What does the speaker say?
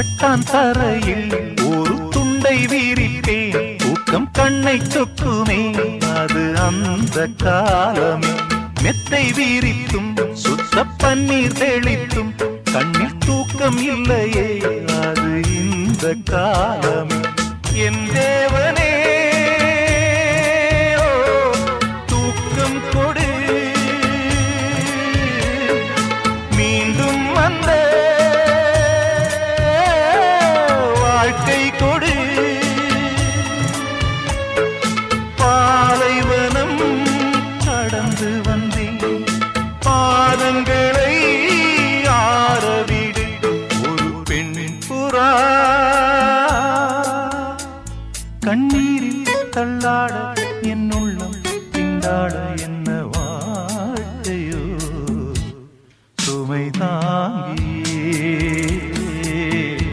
கட்டான் தரையில் ஒரு துண்டை வீரிப்பேன். தூக்கம் கண்ணை சொக்குமே அது அந்த காலமே. மெத்தை வீரித்தும் சுத்த பன்னீர் தெளித்தும் கண்ணில் தூக்கம் இல்லையே அது இந்த காலமே. என் தேவனே தூக்கம் கொடு வாழ்க்கை கொடு. பாலைவனம் கடந்து வந்தேன் பாதங்களை ஆரவிடு ஒரு பெண்ணின் புறா. கண்ணீரில் தள்ளாட என் உள்ளம் திண்டாட என்ன வாழ்க்கையோ சுமை தாங்கியே.